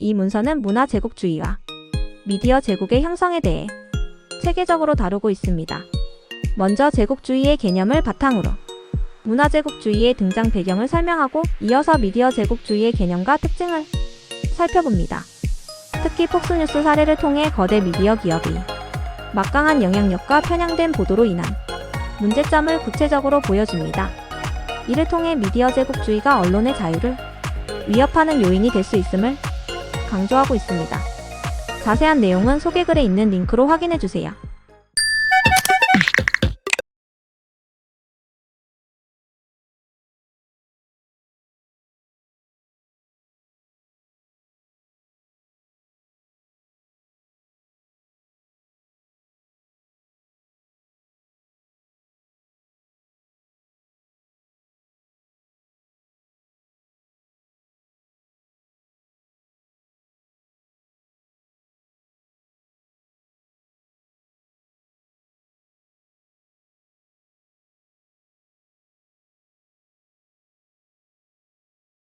이 문서는 문화 제국주의와 미디어 제국의 형성에 대해 체계적으로 다루고 있습니다. 먼저 제국주의의 개념을 바탕으로 문화 제국주의의 등장 배경을 설명하고 이어서 미디어 제국주의의 개념과 특징을 살펴봅니다. 특히 폭스뉴스 사례를 통해 거대 미디어 기업이 막강한 영향력과 편향된 보도로 인한 문제점을 구체적으로 보여줍니다. 이를 통해 미디어 제국주의가 언론의 자유를 위협하는 요인이 될 수 있음을 강조하고 있습니다. 자세한 내용은 소개글에 있는 링크로 확인해 주세요.